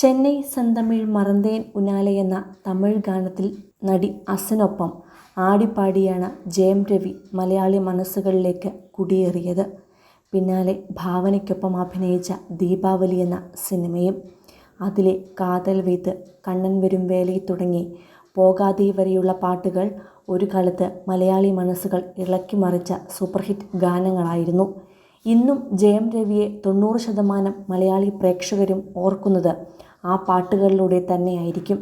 ചെന്നൈ സെന്തമിഴ് മറന്തേൻ ഉനാലെ എന്ന തമിഴ് ഗാനത്തിൽ നടി അസിനൊപ്പം ആടിപ്പാടിയാണ് ജയം രവി മലയാളി മനസ്സുകളിലേക്ക് കുടിയേറിയത്. പിന്നാലെ ഭാവനയ്ക്കൊപ്പം അഭിനയിച്ച ദീപാവലി എന്ന സിനിമയും അതിലെ കാതൽ വീത്ത് കണ്ണൻ വരും വേലി തുടങ്ങി പോകാതെ വരെയുള്ള പാട്ടുകൾ ഒരു കാലത്ത് മലയാളി മനസ്സുകൾ ഇളക്കി മറിച്ച സൂപ്പർഹിറ്റ് ഗാനങ്ങളായിരുന്നു. ഇന്നും ജയം രവിയെ തൊണ്ണൂറ് ശതമാനം മലയാളി പ്രേക്ഷകരും ഓർക്കുന്നത് ആ പാട്ടുകളിലൂടെ തന്നെയായിരിക്കും.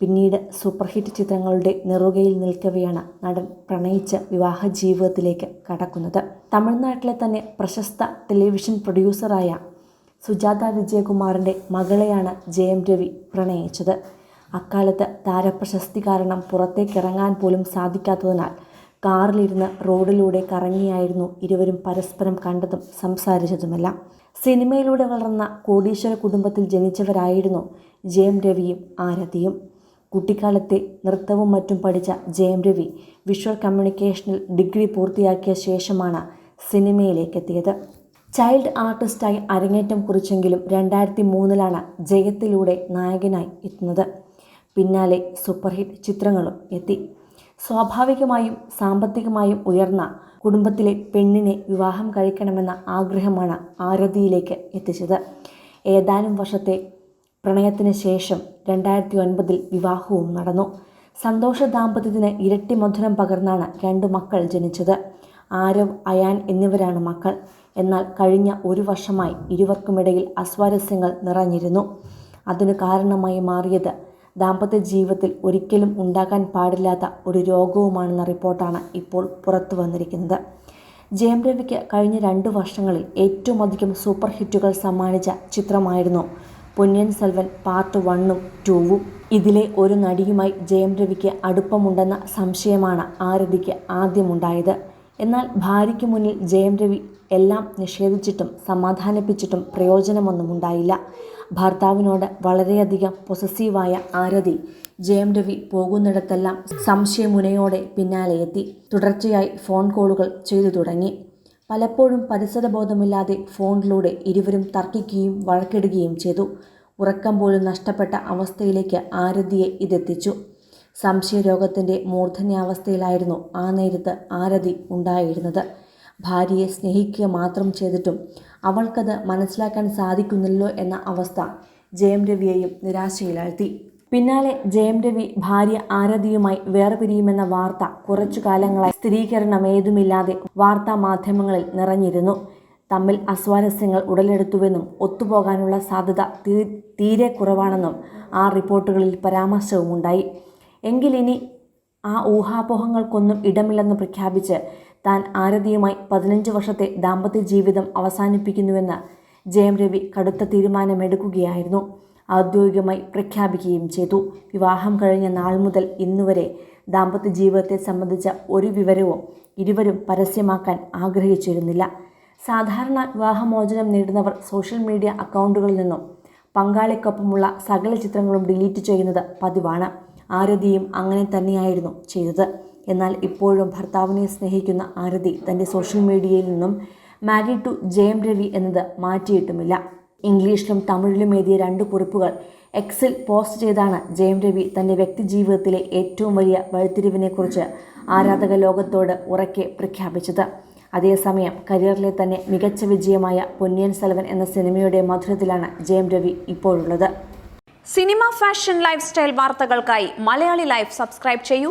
പിന്നീട് സൂപ്പർ ഹിറ്റ് ചിത്രങ്ങളുടെ നെറുകയിൽ നിൽക്കവെയാണ് നടൻ പ്രണയിച്ച വിവാഹ ജീവിതത്തിലേക്ക് കടക്കുന്നത്. തമിഴ്നാട്ടിലെ തന്നെ പ്രശസ്ത ടെലിവിഷൻ പ്രൊഡ്യൂസറായ സുജാത വിജയകുമാറിന്റെ മകളെയാണ് ജയം രവി പ്രണയിച്ചത്. അക്കാലത്ത് താരപ്രശസ്തി കാരണം പുറത്തേക്കിറങ്ങാൻ പോലും സാധിക്കാത്തതിനാൽ കാറിലിരുന്ന് റോഡിലൂടെ കറങ്ങിയായിരുന്നു ഇരുവരും പരസ്പരം കണ്ടതും സംസാരിച്ചതുമെല്ലാം. സിനിമയിലൂടെ വളർന്ന കോടീശ്വര കുടുംബത്തിൽ ജനിച്ചവരായിരുന്നു ജയം രവിയും ആരതിയും. കുട്ടിക്കാലത്തെ നൃത്തവും മറ്റും പഠിച്ച ജയം രവി വിഷ്വൽ കമ്മ്യൂണിക്കേഷനിൽ ഡിഗ്രി പൂർത്തിയാക്കിയ ശേഷമാണ് സിനിമയിലേക്ക് എത്തിയത് ചൈൽഡ് ആർട്ടിസ്റ്റായി അരങ്ങേറ്റം കുറിച്ചെങ്കിലും രണ്ടായിരത്തി മൂന്നിലാണ് ജയത്തിലൂടെ നായകനായി എത്തുന്നത്. പിന്നാലെ സൂപ്പർ ഹിറ്റ് ചിത്രങ്ങളും എത്തി. സ്വാഭാവികമായും സാമ്പത്തികമായും ഉയർന്ന കുടുംബത്തിലെ പെണ്ണിനെ വിവാഹം കഴിക്കണമെന്ന ആഗ്രഹമാണ് ആരതിയിലേക്ക് എത്തിച്ചത്. ഏതാനും വർഷത്തെ പ്രണയത്തിന് ശേഷം രണ്ടായിരത്തി ഒൻപതിൽ വിവാഹവും നടന്നു. സന്തോഷ ദാമ്പത്യത്തിന് ഇരട്ടി മധുരം പകർന്നാണ് രണ്ട് മക്കൾ ജനിച്ചത്. ആരവ് അയാൻ എന്നിവരാണ് മക്കൾ. എന്നാൽ കഴിഞ്ഞ ഒരു വർഷമായി ഇരുവർക്കുമിടയിൽ അസ്വാരസ്യങ്ങൾ നിറഞ്ഞിരുന്നു. അതിന് കാരണമായി മാറിയത് ദാമ്പത്യ ജീവിതത്തിൽ ഒരിക്കലും ഉണ്ടാകാൻ പാടില്ലാത്ത ഒരു രോഗവുമാണെന്ന റിപ്പോർട്ടാണ് ഇപ്പോൾ പുറത്തു വന്നിരിക്കുന്നത്. ജയം രവിക്ക് കഴിഞ്ഞ രണ്ട് വർഷങ്ങളിൽ ഏറ്റവും അധികം സൂപ്പർ ഹിറ്റുകൾ സമ്മാനിച്ച ചിത്രമായിരുന്നു പൊന്നിയൻ സെൽവൻ പാർട്ട് വണ്ണും ടൂവും. ഇതിലെ ഒരു നടിയുമായി ജയം രവിക്ക് അടുപ്പമുണ്ടെന്ന സംശയമാണ് ആരതിക്ക് ആദ്യമുണ്ടായത്. എന്നാൽ ഭാര്യയ്ക്ക് മുന്നിൽ ജയം രവി എല്ലാം നിഷേധിച്ചിട്ടും സമാധാനിപ്പിച്ചിട്ടും പ്രയോജനമൊന്നും ഉണ്ടായില്ല. ഭർത്താവിനോട് വളരെയധികം പൊസസീവായ ആരതി ജയം രവി പോകുന്നിടത്തെല്ലാം സംശയമുനയോടെ പിന്നാലെ എത്തി. തുടർച്ചയായി ഫോൺ കോളുകൾ ചെയ്തു തുടങ്ങി. പലപ്പോഴും പരിസരബോധമില്ലാതെ ഫോണിലൂടെ ഇരുവരും തർക്കിക്കുകയും വഴക്കിടുകയും ചെയ്തു. ഉറക്കം പോലും നഷ്ടപ്പെട്ട അവസ്ഥയിലേക്ക് ആരതിയെ ഇതെത്തിച്ചു. സംശയരോഗത്തിന്റെ മൂർധന്യാവസ്ഥയിലായിരുന്നു ആ നേരത്ത് ആരതി ഉണ്ടായിരുന്നത്. ഭാര്യയെ സ്നേഹിക്കുക മാത്രം ചെയ്തിട്ടും അവൾക്കത് മനസ്സിലാക്കാൻ സാധിക്കുന്നില്ലോ എന്ന അവസ്ഥ ജയം രവിയെയും നിരാശയിലാഴ്ത്തി. പിന്നാലെ ജയം രവി ഭാര്യ ആരതിയുമായി വേർപിരിയുമെന്ന വാർത്ത കുറച്ചു കാലങ്ങളായി സ്ഥിരീകരണമേതുമില്ലാതെ വാർത്താ മാധ്യമങ്ങളിൽ നിറഞ്ഞിരുന്നു. തമ്മിൽ അസ്വാരസ്യങ്ങൾ ഉടലെടുത്തുവെന്നും ഒത്തുപോകാനുള്ള സാധ്യത തീരെ കുറവാണെന്നും ആ റിപ്പോർട്ടുകളിൽ പരാമർശവുമുണ്ടായി. എങ്കിലിനി ആ ഊഹാപോഹങ്ങൾക്കൊന്നും ഇടമില്ലെന്ന് പ്രഖ്യാപിച്ച് താൻ ആരതിയുമായി പതിനഞ്ച് വർഷത്തെ ദാമ്പത്യ ജീവിതം അവസാനിപ്പിക്കുന്നുവെന്ന് ജയം രവി കടുത്ത തീരുമാനമെടുക്കുകയായിരുന്നു. ഔദ്യോഗികമായി പ്രഖ്യാപിക്കുകയും ചെയ്തു. വിവാഹം കഴിഞ്ഞ നാൾ മുതൽ ഇന്നുവരെ ദാമ്പത്യ ജീവിതത്തെ സംബന്ധിച്ച ഒരു വിവരവും ഇരുവരും പരസ്യമാക്കാൻ ആഗ്രഹിച്ചിരുന്നില്ല. സാധാരണ വിവാഹമോചനം നേടുന്നവർ സോഷ്യൽ മീഡിയ അക്കൗണ്ടുകളിൽ നിന്നും പങ്കാളിക്കൊപ്പമുള്ള സകല ചിത്രങ്ങളും ഡിലീറ്റ് ചെയ്യുന്നത് പതിവാണ്. ആരതിയും അങ്ങനെ തന്നെയായിരുന്നു ചെയ്തത്. എന്നാൽ ഇപ്പോഴും ഭർത്താവിനെ സ്നേഹിക്കുന്ന ആരതി തന്റെ സോഷ്യൽ മീഡിയയിൽ നിന്നും മാരി ടു ജയം രവി എന്നത് മാറ്റിയിട്ടുമില്ല. ഇംഗ്ലീഷിലും തമിഴിലും എഴുതിയ രണ്ട് കുറിപ്പുകൾ എക്സിൽ പോസ്റ്റ് ചെയ്താണ് ജയം രവി തന്റെ വ്യക്തിജീവിതത്തിലെ ഏറ്റവും വലിയ വഴിത്തിരിവിനെക്കുറിച്ച് ആരാധക ലോകത്തോട് ഉറക്കെ പ്രഖ്യാപിച്ചത്. അതേസമയം കരിയറിലെ തന്നെ മികച്ച വിജയമായ പൊന്നിയൻ സെൽവൻ എന്ന സിനിമയുടെ മധുരത്തിലാണ് ജയം രവി ഇപ്പോഴുള്ളത്. സിനിമ ഫാഷൻ ലൈഫ് സ്റ്റൈൽ വാർത്തകൾക്കായി മലയാളി ലൈഫ് സബ്സ്ക്രൈബ് ചെയ്യൂ.